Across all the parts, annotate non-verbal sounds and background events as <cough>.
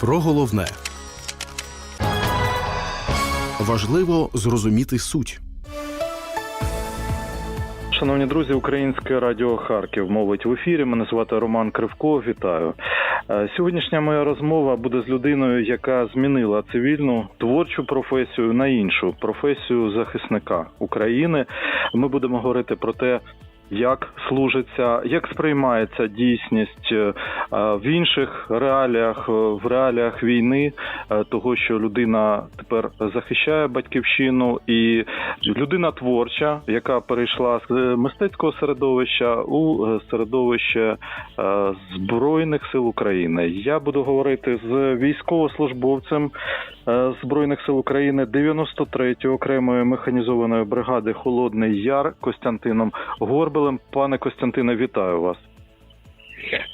Про головне важливо зрозуміти суть. Шановні друзі, Українське радіо Харків мовить в ефірі. Мене звати Роман Кривко. Вітаю. Е, Сьогоднішня моя розмова буде з людиною, яка змінила цивільну творчу професію на іншу професію захисника України. Ми будемо говорити про те. Як служиться, як сприймається дійсність е, в інших реаліях, е, в реаліях війни, е, того, що людина тепер захищає батьківщину, і людина творча, яка перейшла з е, мистецького середовища у е, середовище е, Збройних сил України. Я буду говорити з військовослужбовцем е, Збройних сил України 93-ї окремої механізованої бригади Холодний Яр Костянтином Горбелем. Пане Костянтине, вітаю вас.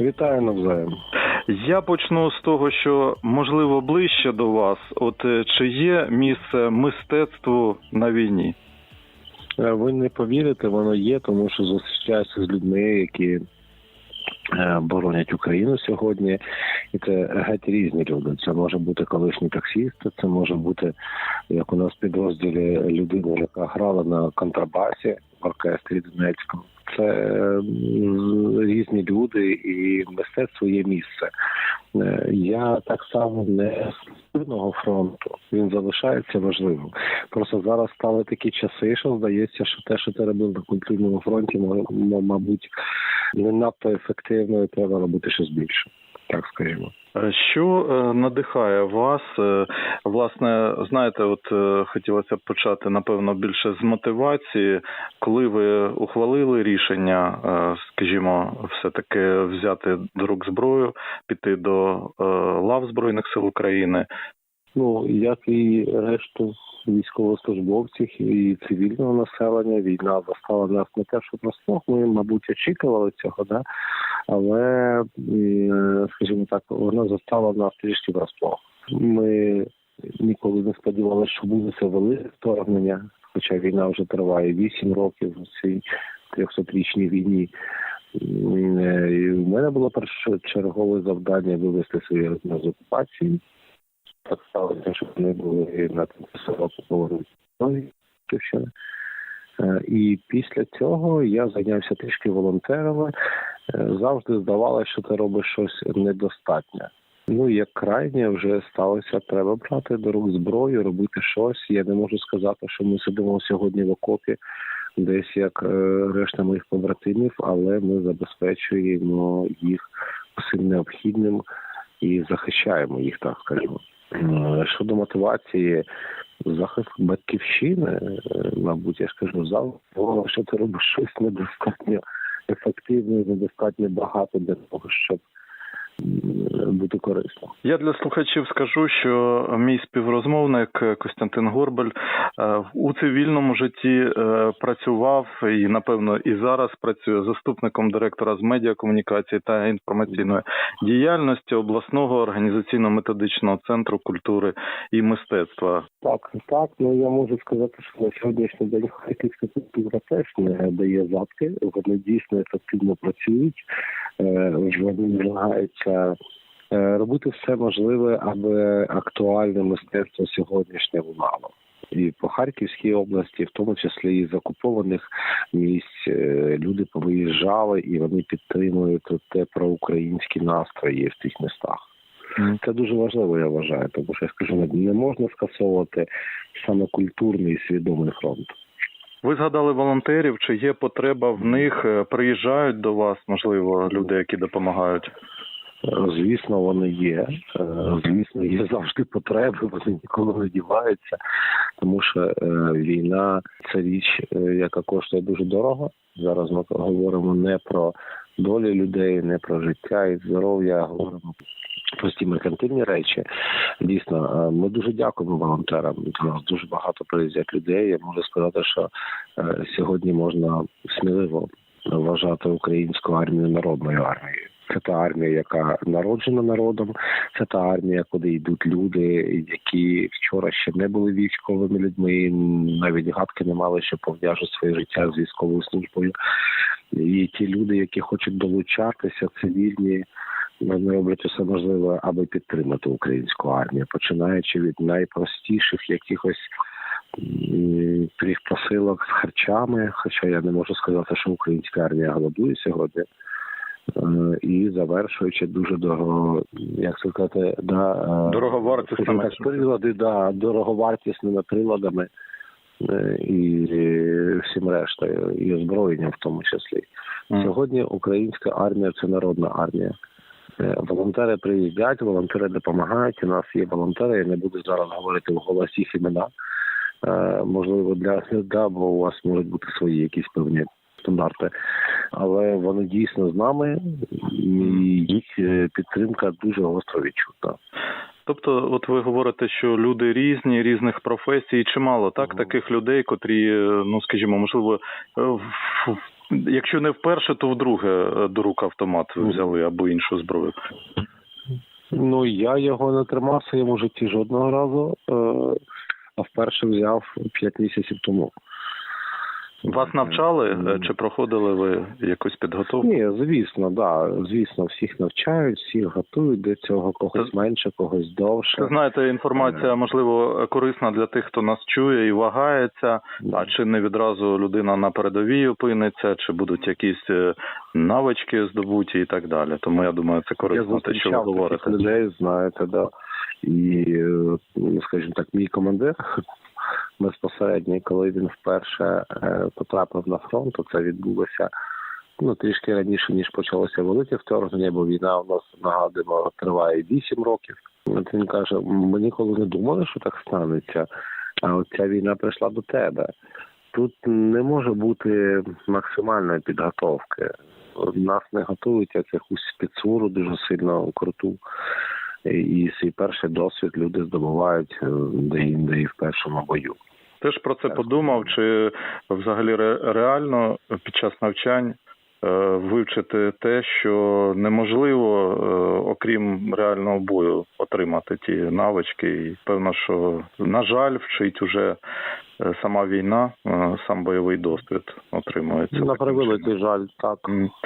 Вітаю навзаєм. Я почну з того, що можливо ближче до вас. От е, чи є місце мистецтву на війні? Е, Ви не повірите, воно є, тому що зустрічаюся з людьми, які е, боронять Україну сьогодні, і це геть різні люди. Це може бути колишній таксіст, це може бути як у нас підрозділі людина, яка грала на контрабасі в оркестрі Донецькому. Це е, різні люди, і мистецтво є місце. Е, Я так само не з мирного фронту. Він залишається важливим. Просто зараз стали такі часи, що здається, що те, що ти робив на культурному фронті, мабуть, не надто ефективно, і треба робити щось більше. Так скажімо. Е, Що е, надихає вас? Е, Власне, знаєте, от хотілося б почати напевно більше з мотивації, коли ви ухвалили рішення, скажімо, все таки взяти до рук зброю, піти до лав збройних сил України. Ну як і решту військовослужбовців і цивільного населення, війна застала нас не те, що врасплох, Ми, мабуть, очікували цього, да але скажімо так, вона застала нас трішки врасплох. Ми ніколи не сподівалися, що буде це велике вторгнення, хоча війна вже триває 8 років у цій 300-річній війні. Е, І в мене було першочергове завдання вивести свої з окупації. Так сталося, що вони були на тимчасово окупованій території. Е, І після цього я зайнявся трішки волонтерами. Е, Завжди здавалося, що ти робиш щось недостатньо. Ну, як крайнє вже сталося, треба брати до рук зброю, робити щось. Я не можу сказати, що ми сидимо сьогодні в окопі, десь як е, решта моїх побратимів, але ми забезпечуємо їх всім необхідним і захищаємо їх, так скажімо. Щодо мотивації, захист батьківщини, е, мабуть, я ж кажу, завжди, що ти робиш щось недостатньо ефективно, недостатньо багато для того, щоб бути корисним. Я для слухачів скажу, що мій співрозмовник е, Костянтин Горбель е, у цивільному житті е, працював і, напевно, і зараз працює заступником директора з медіакомунікації та інформаційної діяльності обласного організаційно-методичного центру культури і мистецтва. Так, так, ну я можу сказати, що на сьогоднішній день харківська культура теж не дає задки. Вони дійсно ефективно працюють, е, вони намагаються е, робити все можливе, аби актуальне мистецтво сьогоднішнє лунало. І по Харківській області, в тому числі і з окупованих місць, е, люди повиїжджали і вони підтримують те проукраїнські настрої в тих містах. Це дуже важливо, я вважаю, тому що я скажу, не- не можна скасовувати саме культурний і свідомий фронт. Ви згадали волонтерів, чи є потреба в них? Е, Приїжджають до вас, можливо, люди, які допомагають. Звісно, вони є. Е, Звісно, є завжди потреби, вони ніколи не діваються, тому що е, війна це річ, е, яка коштує дуже дорого. Зараз ми говоримо не про долі людей, не про життя і здоров'я, а говоримо прості меркантильні речі. Дійсно, ми дуже дякуємо волонтерам. До нас дуже багато приїздять людей. Я можу сказати, що сьогодні можна сміливо вважати українську армію народною армією. Це та армія, яка народжена народом, це та армія, куди йдуть люди, які вчора ще не були військовими людьми, навіть гадки не мали, що пов'яжуть своє життя з військовою службою. І ті люди, які хочуть долучатися, цивільні, вони роблять усе можливе, аби підтримати українську армію, починаючи від найпростіших якихось м, посилок з харчами. Хоча я не можу сказати, що українська армія голодує сьогодні. Е, І завершуючи дуже дорого, як сказати, да, е, Дороговартісними. так, прилади, да, дороговартісними приладами е, і всім рештою, і озброєнням в тому числі. Мгм. Сьогодні українська армія це народна армія. Волонтери приїздять, волонтери допомагають. У нас є волонтери. Я не буду зараз говорити в голос їх імена. Можливо, для да, бо у вас можуть бути свої якісь певні стандарти. Але вони дійсно з нами, і їх е, підтримка дуже гостро відчутна. Тобто, от ви говорите, що люди різні, різних професій, чимало так таких людей, котрі, е, ну скажімо, можливо, е, якщо не вперше, то вдруге до рук автомат взяли або іншу зброю. Ну я його не тримав в своєму житті жодного разу, а вперше взяв п'ять місяців тому. Вас навчали е, чи проходили ви якусь підготовку? Ні, звісно, да. Звісно, всіх навчають, всіх готують до цього, когось Це- менше, когось довше. Це знаєте, інформація можливо корисна для тих, хто нас чує і вагається. А чи не відразу людина на передовій опиниться, чи будуть якісь е, навички здобуті і так далі. Тому я думаю, це корисно, те, що ви говорите. людей, знаєте, да. І, е, скажімо так, мій командир безпосередньо, коли він вперше е, потрапив на фронт, то це відбулося ну, трішки раніше, ніж почалося велике вторгнення, бо війна у нас нагадуємо триває 8 років. От він каже: ми ніколи не думали, що так станеться. А от ця війна прийшла до тебе. Тут не може бути максимальної підготовки. Нас не готують як якусь спецуру дуже сильно круту. І свій перший досвід люди здобувають е, де-інде і в першому бою. Теж про це подумав, чи взагалі ре- реально під час навчань е, вивчити те, що неможливо, е, окрім реального бою, отримати ті навички. І певно, що на жаль, вчить уже е, сама війна, сам бойовий досвід отримується. На превеликий жаль, так.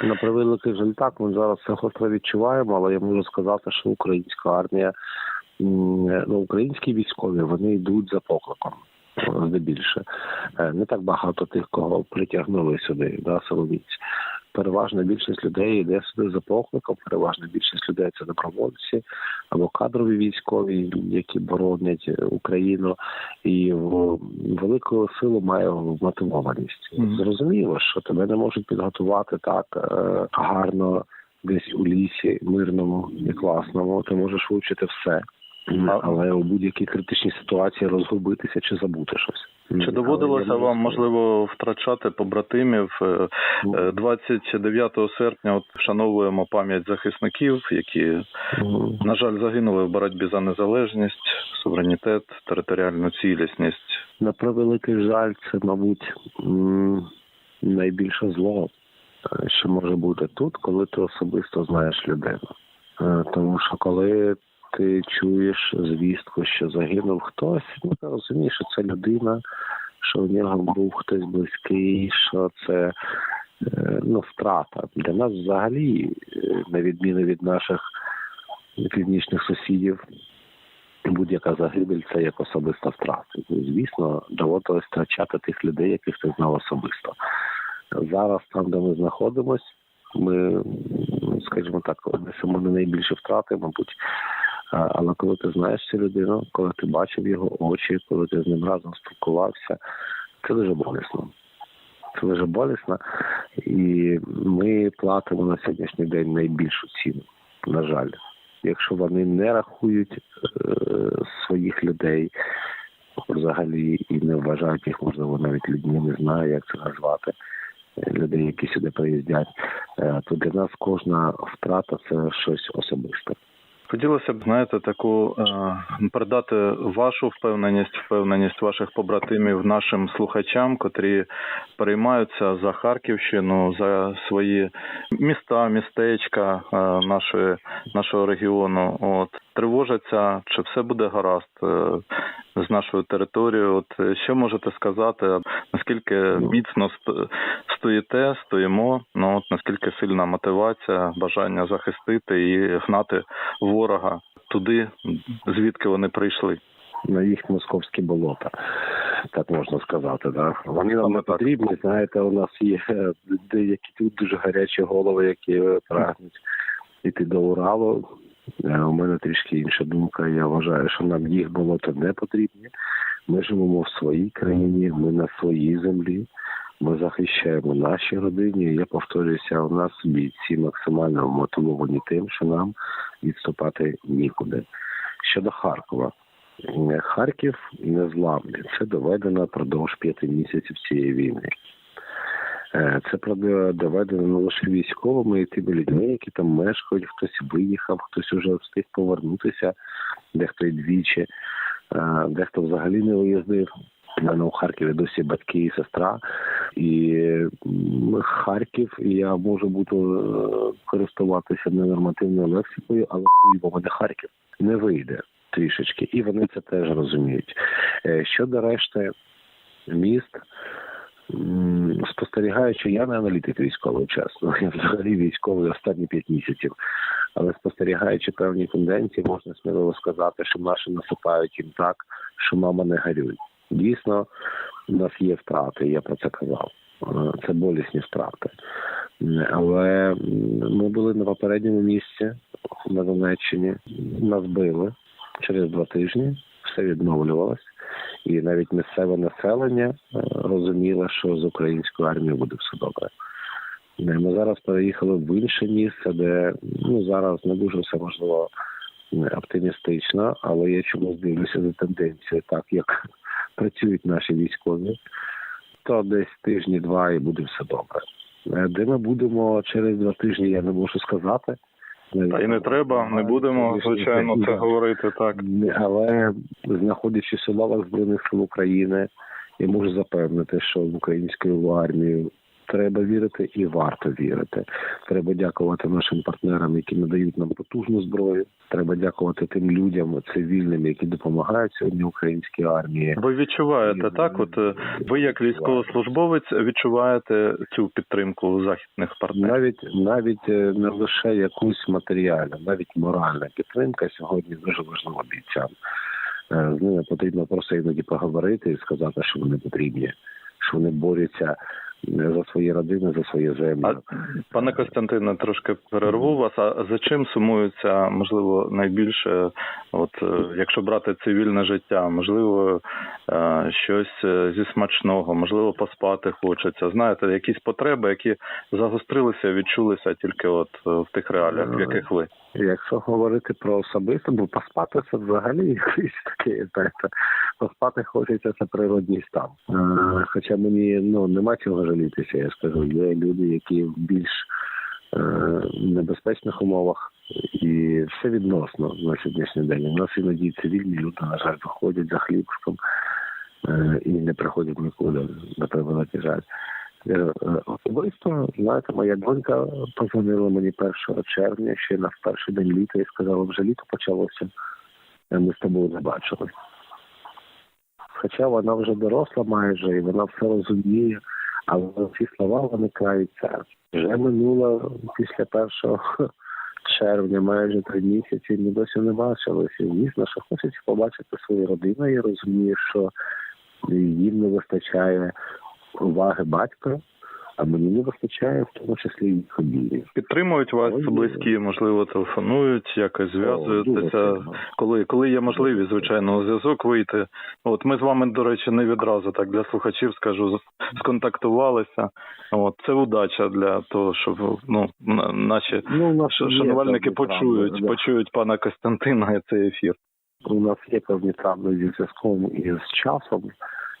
На превеликий жаль, так. Ми зараз це гостро відчуваємо, але я можу сказати, що українська армія, ну, українські військові, вони йдуть за покликом. Здебільше Е, не так багато тих, кого притягнули сюди, да, силовіць. Переважна більшість людей йде сюди за покликом. Переважна більшість людей це добровольці або кадрові військові, які боронять Україну, і велику силу має мотивованість. Мгм. Зрозуміло, що тебе не можуть підготувати так е, гарно десь у лісі, мирному і класному. Ти можеш вивчити все. Але у будь-якій критичній ситуації розгубитися чи забути щось. Чи доводилося вам можливо втрачати побратимів? Е, е, 29 серпня от вшановуємо пам'ять захисників, які на жаль загинули в боротьбі за незалежність, суверенітет, територіальну цілісність. На превеликий жаль, це, мабуть, найбільше зло, е, що може бути тут, коли ти особисто знаєш людину. Е, Тому що коли ти чуєш звістку, що загинув хтось, ну ти розумієш, що це людина, що у нього був хтось близький, що це е, ну, втрата. Для нас взагалі, е, на відміну від наших північних сусідів, будь-яка загибель це як особиста втрата. Звісно, доводилось втрачати тих людей, яких ти знав особисто. Зараз, там, де ми знаходимось, ми, скажімо так, несемо не найбільші втрати, мабуть. Але коли ти знаєш цю людину, коли ти бачив його очі, коли ти з ним разом спілкувався, це дуже болісно. Це дуже болісно, і ми платимо на сьогоднішній день найбільшу ціну, на жаль якщо вони не рахують е, своїх людей взагалі і не вважають їх, можливо, навіть людьми, не знаю, як це назвати, е, людей, які сюди приїздять, е, то для нас кожна втрата це щось особисте. Хотілося б, знаєте, таку е, передати вашу впевненість, впевненість ваших побратимів нашим слухачам, котрі переймаються за Харківщину, за свої міста, містечка е, нашої, нашого регіону. От тривожаться, чи все буде гаразд е, з нашою територією. От е, що можете сказати, наскільки міцно ст- стоїте, стоїмо? Ну от наскільки сильна мотивація, бажання захистити і гнати ворога туди, звідки вони прийшли. на їх московські болота, так можна сказати. Да? Вони нам не потрібні. Знаєте, у нас є е, деякі тут дуже гарячі голови, які е, прагнуть іти до Уралу. Е, У мене трішки інша думка. Я вважаю, що нам їх болота не потрібні. Ми живемо в своїй країні, ми на своїй землі. Ми захищаємо наші родини. Я повторююся, у нас бійці максимально мотивовані тим, що нам відступати нікуди. Щодо Харкова, Е, Харків незламний. Це доведено впродовж п'яти місяців цієї війни. Е, Це правда доведено не лише військовими і тими людьми, які там мешкають, хтось виїхав, хтось вже встиг повернутися, дехто й двічі, е, дехто взагалі не виїздив. У мене у Харкові досі батьки і сестра. І Харків, я можу бути е, користуватися ненормативною лексикою, але хуй мене Харків не вийде трішечки, і вони це теж розуміють. Щодо решти міст, спостерігаючи, я не аналітик військовий, чесно. <laughs> Я взагалі військовий останні п'ять місяців. Але спостерігаючи певні тенденції, можна сміливо сказати, що наші насипають їм так, що мама не горюй. Дійсно, у нас є втрати, я про це казав. Е, Це болісні втрати. Але ми були на попередньому місці на Донеччині. Нас били через два тижні, все відновлювалось, і навіть місцеве населення е, розуміло, що з українською армією буде все добре. Е, Ми зараз переїхали в інше місце, де ну зараз не дуже все можливо оптимістично, але я чомусь дивлюся за тенденцією, так як <laughs> працюють наші військові, то десь тижні-два і буде все добре. Е, Де ми будемо через два тижні, я не можу сказати. І не треба, не будемо звичайно це говорити так. Але знаходячись у лавах збройних сил України, я можу запевнити, що в українську армію треба вірити і варто вірити. Треба дякувати нашим партнерам, які надають нам потужну зброю. Треба дякувати тим людям цивільним, які допомагають сьогодні українській армії. Ви відчуваєте так? От е, ви як військовослужбовець відчуваєте цю підтримку західних партнерів? Навіть навіть е, не лише якусь матеріальну, навіть моральна підтримка сьогодні дуже важлива бійцям. Е, З ними потрібно просто іноді поговорити і сказати, що вони потрібні, що вони борються е, за свої родини, за свої землі. А пане Костянтине, трошки перерву вас. А за чим сумується, можливо, найбільше, от е, якщо брати цивільне життя, можливо, е, щось е, зі смачного, можливо, поспати хочеться. Знаєте, якісь потреби, які загострилися, відчулися тільки от в тих реаліях, в яких ви. Якщо говорити про особисто, бо поспати це взагалі якийсь такий, знаєте, поспати хочеться це природній стан. Е, Хоча мені ну нема чого жалітися, я скажу. Є люди, які в більш е, небезпечних умовах, і все відносно на сьогоднішній день. У нас іноді цивільні люди, на жаль, виходять за хлібчиком е, і не приходять нікуди, на превеликий жаль. Е, е, Особисто, знаєте, моя донька позвонила мені 1 червня ще на перший день літа і сказала, вже літо почалося, е, ми з тобою не бачили. Хоча вона вже доросла майже, і вона все розуміє, але ці слова вони краються. Вже минуло після 1 <laughs> червня, майже три місяці, ми досі не бачилися. Звісно, що хочеться побачити свою родину і розуміє, що їм не вистачає уваги батька, а мені не вистачає в тому числі їх обіймів. Підтримують вас Ой, близькі, можливо, телефонують, якось зв'язуєтеся, коли, коли є можливість, звичайно, у зв'язок вийти. От ми з вами, до речі, не відразу так для слухачів скажу, сконтактувалися. От це удача для того, щоб ну на- наші Ну, шанувальники почують, травми, да. почують пана Костянтина і цей ефір. У нас є певні травми зі зв'язком і з часом.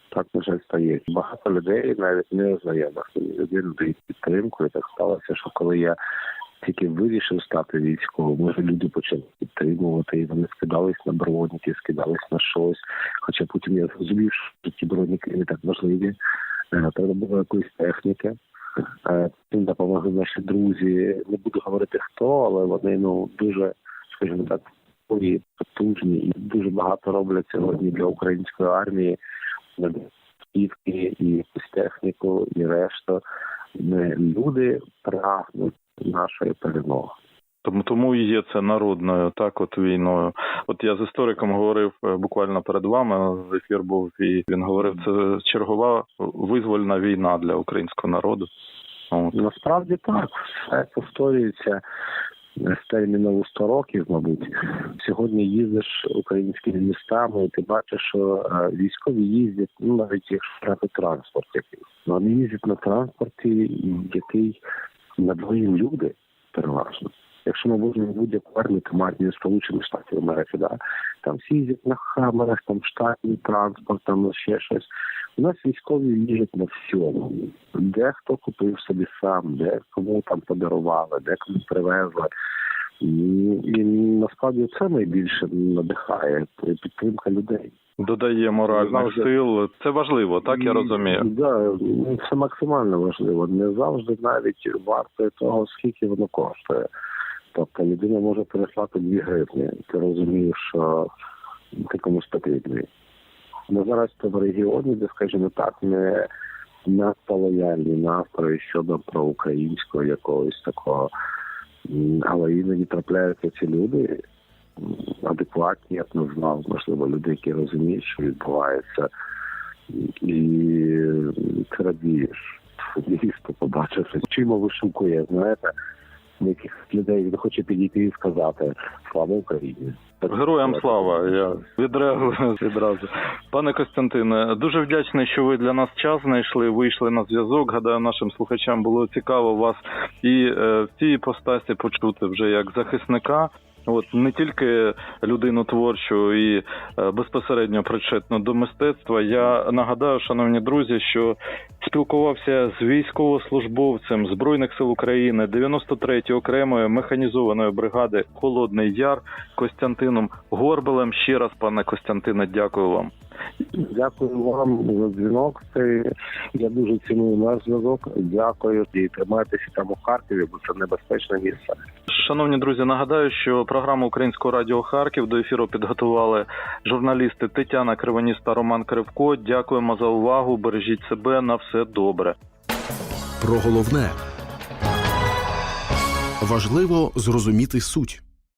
Так, на жаль, стає. Багато людей, навіть не знайомих людей надають підтримку. Так сталося, що коли я тільки вирішив стати військовим, може люди почали підтримувати, і вони скидались на броніки, скидались на щось. Хоча потім я зрозумів, що ті броніки не так важливі. Е, Треба було якоїсь техніки. Е, Тим допомогли наші друзі. Не буду говорити хто, але вони ну дуже, скажімо так, потужні і дуже багато роблять сьогодні для української армії. Автівки, і техніку, і решту. Ми люди прагнуть нашої перемоги. Тому тому і є це народною, так от війною. От я з істориком говорив е, буквально перед вами. Ефір був і він говорив, це чергова визвольна війна для українського народу. От. Насправді так, все повторюється з терміном 100 років, мабуть. Сьогодні їздиш українськими містами, і ти бачиш, що е, військові їздять, ну навіть якщо брати транспорт якийсь. Ну, Вони їздять на транспорті, який надвоїм люди переважно. Якщо ми будемо будь-яку армію армію Сполучених Штатів Америки, да, там всі на хамерах, там штатний транспорт, там ще щось. У нас військові їздять на всьому. Де хто купив собі сам, де кому там подарували, де кому привезли. І, насправді це найбільше надихає підтримка людей. Додає моральних Завжди. сил. Це важливо, так я розумію. Да, це максимально важливо. Не завжди навіть вартує того, скільки воно коштує. Тобто людина може переслати дві гривні. Ти розумієш, що ти комусь потрібний. Ми зараз в регіоні, де, скажімо так, не надто лояльні настрої щодо проукраїнського якогось такого. Але іноді трапляються ці люди адекватні, я б назвав, можливо, люди, які розуміють, що відбувається, і ти радієш. Дійсно побачивши, чим вишукує, знаєте, яких людей він хоче підійти і сказати Слава Україні! Героям слава. Я відреагую <laughs> відразу. Пане Костянтине, дуже вдячний, що ви для нас час знайшли, вийшли на зв'язок. Гадаю, нашим слухачам було цікаво вас і е, в цій постасі почути вже як захисника. От не тільки людину творчу і е, безпосередньо причетну до мистецтва. Я нагадаю, шановні друзі, що спілкувався з військовослужбовцем збройних сил України 93-ї окремої механізованої бригади Холодний Яр Костянтином Горбелем. Ще раз, пане Костянтине, дякую вам. Дякую вам за дзвінок. Це я дуже ціную наш зв'язок. Дякую і тримайтеся там у Харкові, бо це небезпечне місце. Шановні друзі, нагадаю, що програму Українського радіо Харків до ефіру підготували журналісти Тетяна Кривоніс та Роман Кривко. Дякуємо за увагу. Бережіть себе на все добре. Про головне важливо зрозуміти суть.